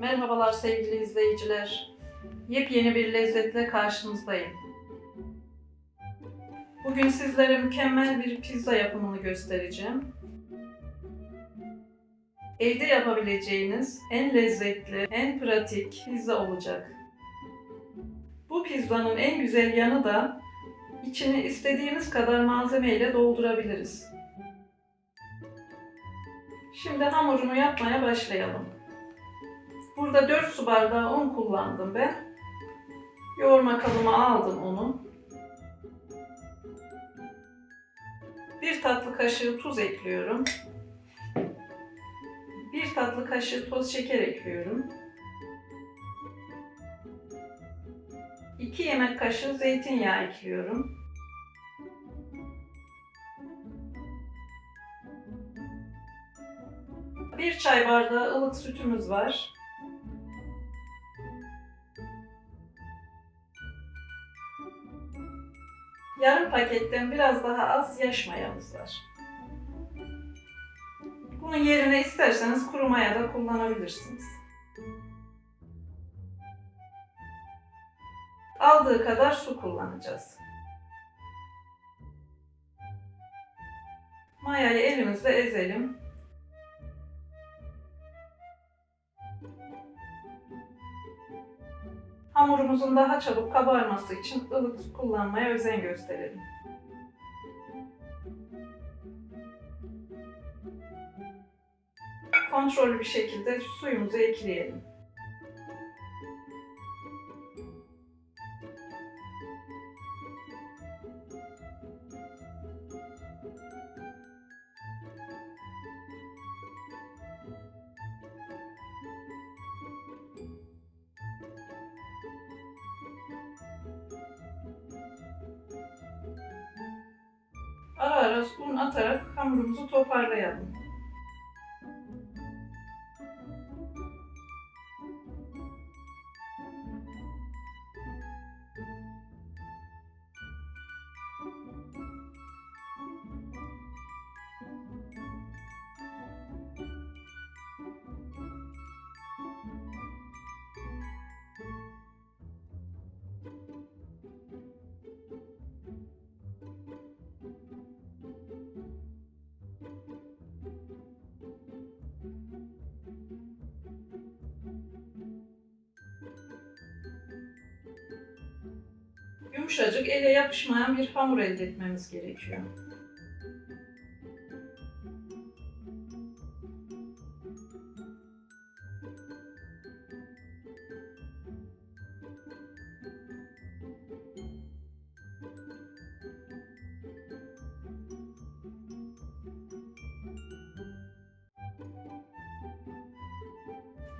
Merhabalar sevgili izleyiciler. Yepyeni bir lezzetle karşınızdayım. Bugün sizlere mükemmel bir pizza yapımını göstereceğim. Evde yapabileceğiniz en lezzetli, en pratik pizza olacak. Bu pizzanın en güzel yanı da içini istediğimiz kadar malzemeyle doldurabiliriz. Şimdi hamurunu yapmaya başlayalım. Burada 4 su bardağı un kullandım ben. Yoğurma kabıma aldım onu. 1 tatlı kaşığı tuz ekliyorum. 1 tatlı kaşığı toz şeker ekliyorum. 2 yemek kaşığı zeytinyağı ekliyorum. Bir çay bardağı ılık sütümüz var. Yarım paketten biraz daha az yaş mayamız var. Bunun yerine isterseniz kuru maya da kullanabilirsiniz. Aldığı kadar su kullanacağız. Mayayı elimizle ezelim. Hamurumuzun daha çabuk kabarması için ılık kullanmaya özen gösterelim. Kontrollü bir şekilde suyumuzu ekleyelim. Ara un atarak hamurumuzu toparlayalım. Yumuşacık, ele yapışmayan bir hamur elde etmemiz gerekiyor.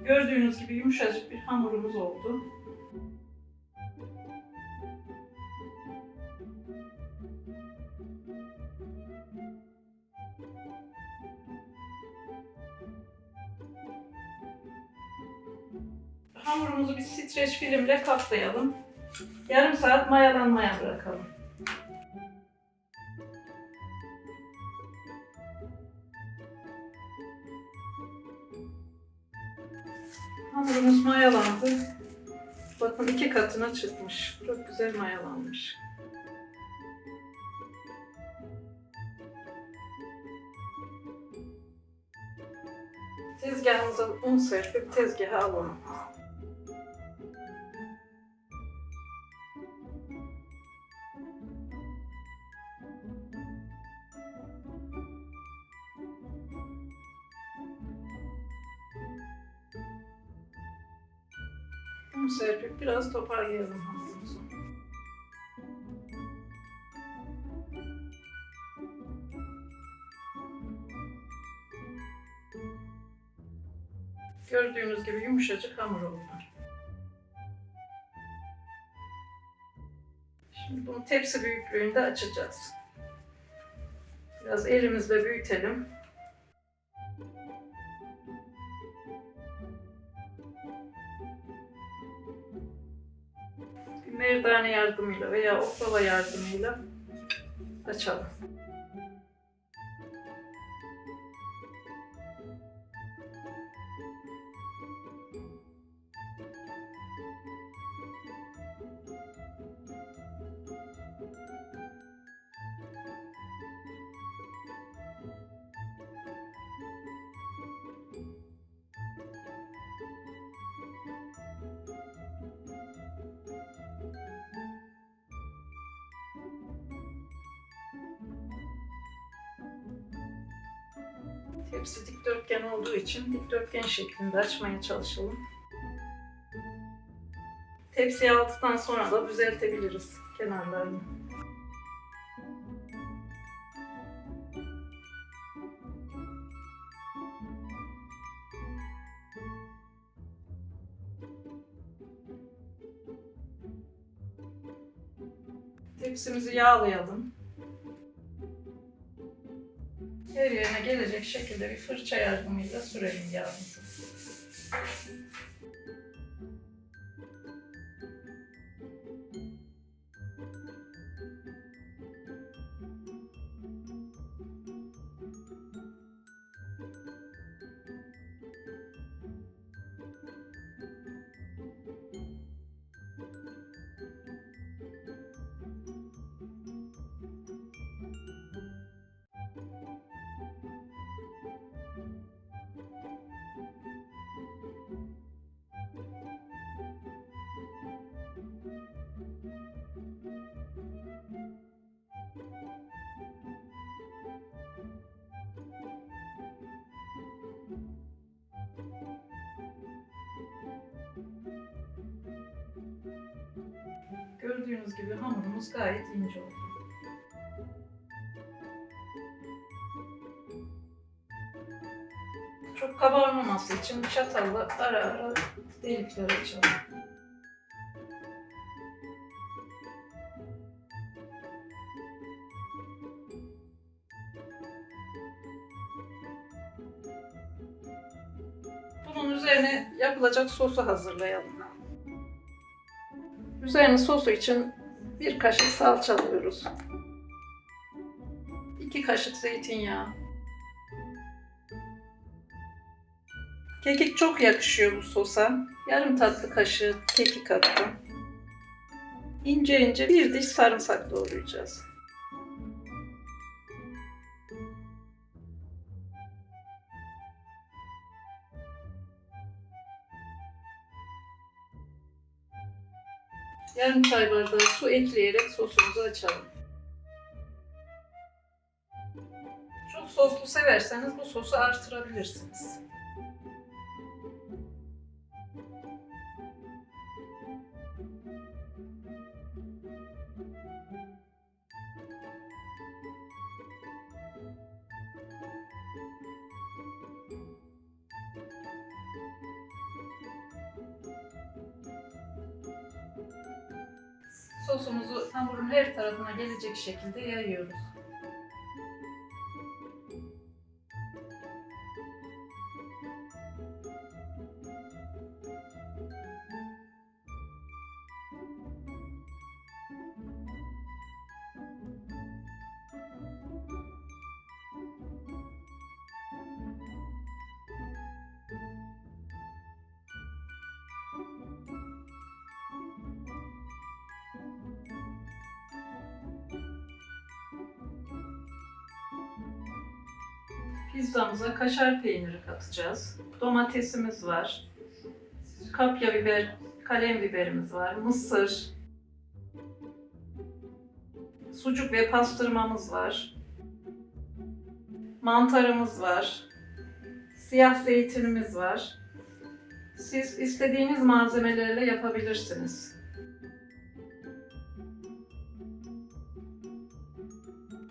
Gördüğünüz gibi yumuşacık bir hamurumuz oldu. Filmle kaplayalım. Yarım saat mayalanmaya bırakalım. Hamurumuz mayalandı. Bakın iki katına çıkmış. Çok güzel mayalanmış. Tezgahımıza un serpip tezgaha alalım. Serpip biraz toparlayalım. Gördüğünüz gibi yumuşacık hamur oldu. Şimdi bunu tepsi büyüklüğünde açacağız. Biraz elimizle büyütelim. Merdane yardımıyla veya oklava yardımıyla açalım. Hepsi dikdörtgen olduğu için dikdörtgen şeklinde açmaya çalışalım. Tepsiye aldıktan sonra da düzeltebiliriz kenarlarını. Tepsimizi yağlayalım. Her yerine gelecek şekilde bir fırça yardımıyla sürelim yağımızı. Gördüğünüz gibi hamurumuz gayet ince oldu. Çok kabarmaması için çatalla ara ara delikler açalım. Bunun üzerine yapılacak sosu hazırlayalım. Üzerine sosu için bir kaşık salça alıyoruz. İki kaşık zeytinyağı. Kekik çok yakışıyor bu sosa. Yarım tatlı kaşığı kekik attım. İnce ince bir diş sarımsak doğrayacağız. Yarım çay bardağı su ekleyerek sosumuzu açalım. Çok soslu severseniz bu sosu artırabilirsiniz. Sosumuzu hamurun her tarafına gelecek şekilde yayıyoruz. Pizzamıza kaşar peyniri katacağız. Domatesimiz var. Kapya biber, kalem biberimiz var. Mısır. Sucuk ve pastırmamız var. Mantarımız var. Siyah zeytinimiz var. Siz istediğiniz malzemelerle yapabilirsiniz.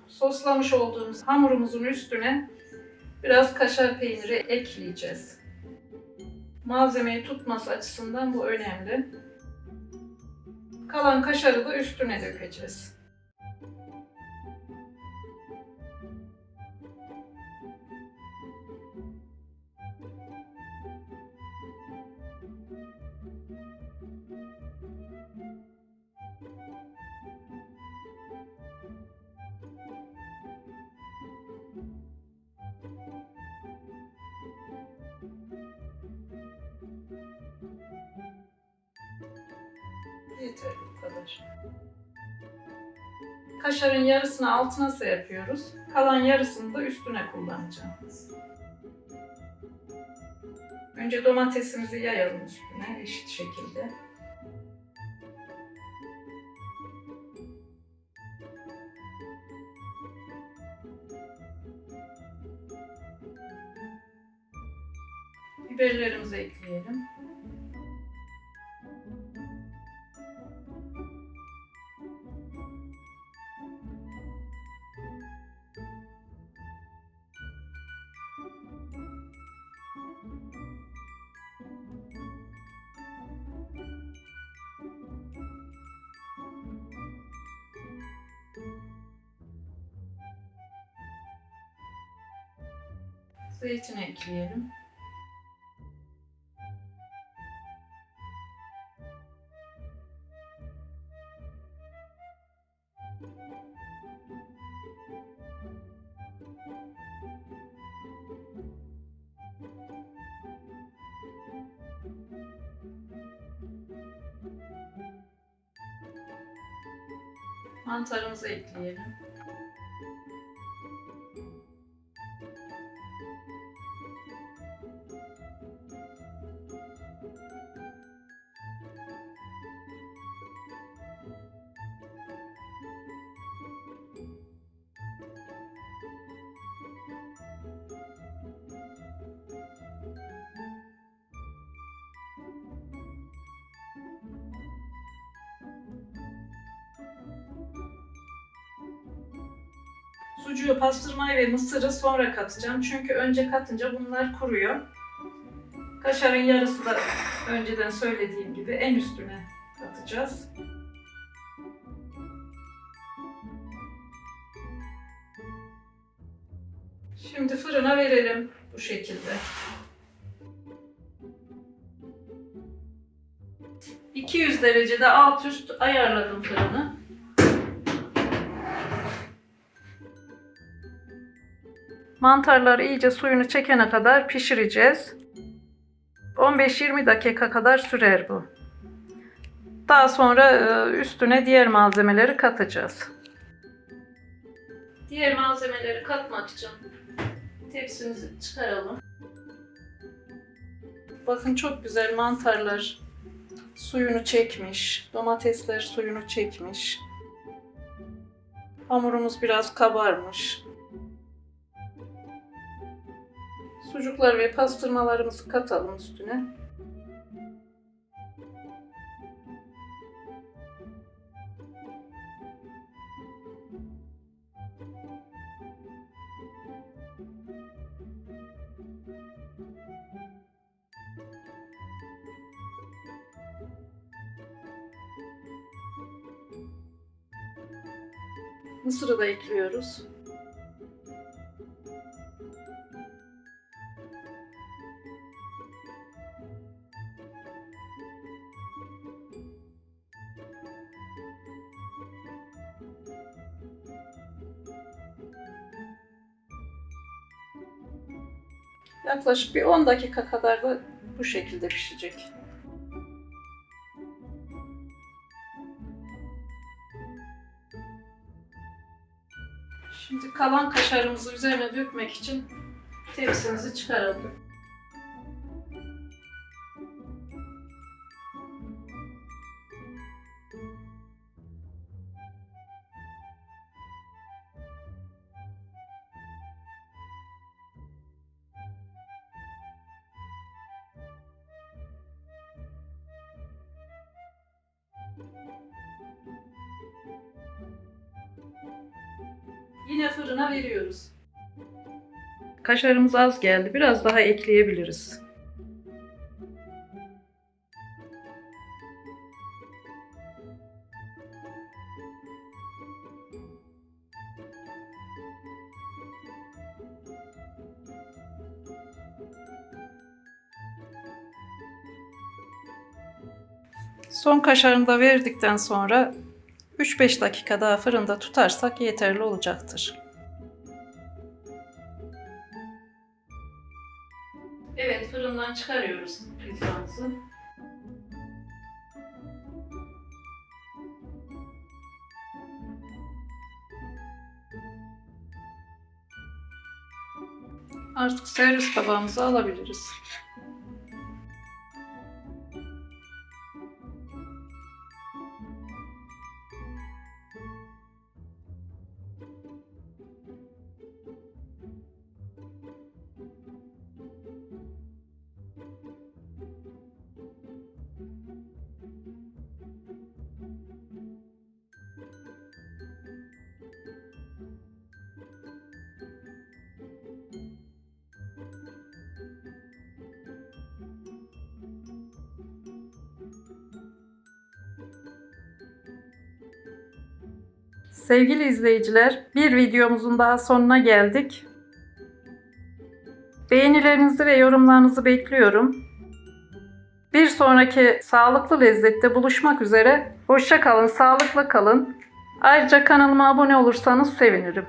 Soslamış olduğumuz hamurumuzun üstüne Biraz kaşar peyniri ekleyeceğiz. Malzemeyi tutması açısından bu önemli. Kalan kaşarı da üstüne dökeceğiz. Yeter bu kadar. Kaşarın yarısını altına serpiyoruz. Kalan yarısını da üstüne kullanacağım. Önce domatesimizi yayalım üstüne eşit şekilde. Biberlerimizi ekleyelim. Zeytin ekleyelim. Mantarımızı ekleyelim. Sucuğu, pastırmayı ve mısırı sonra katacağım. Çünkü önce katınca bunlar kuruyor. Kaşarın yarısı da önceden söylediğim gibi en üstüne katacağız. Şimdi fırına verelim bu şekilde. 200 derecede alt üst ayarladım fırını. Mantarlar iyice suyunu çekene kadar pişireceğiz. 15-20 dakika kadar sürer bu. Daha sonra e, üstüne diğer malzemeleri katacağız. Diğer malzemeleri katmak için tepsimizi çıkaralım. Bakın çok güzel mantarlar suyunu çekmiş. Domatesler suyunu çekmiş. Hamurumuz biraz kabarmış. Sucuklar ve pastırmalarımızı katalım üstüne. Mısırı da ekliyoruz. Yaklaşık bir 10 dakika kadar da bu şekilde pişecek. Şimdi kalan kaşarımızı üzerine dökmek için tepsimizi çıkaralım. Yine fırına veriyoruz. Kaşarımız az geldi. Biraz daha ekleyebiliriz. Son kaşarını da verdikten sonra 3-5 dakika daha fırında tutarsak yeterli olacaktır. Evet fırından çıkarıyoruz pizzamızı. Artık servis tabağımıza alabiliriz. Sevgili izleyiciler, bir videomuzun daha sonuna geldik. Beğenilerinizi ve yorumlarınızı bekliyorum. Bir sonraki sağlıklı lezzette buluşmak üzere. Hoşça kalın, sağlıklı kalın. Ayrıca kanalıma abone olursanız sevinirim.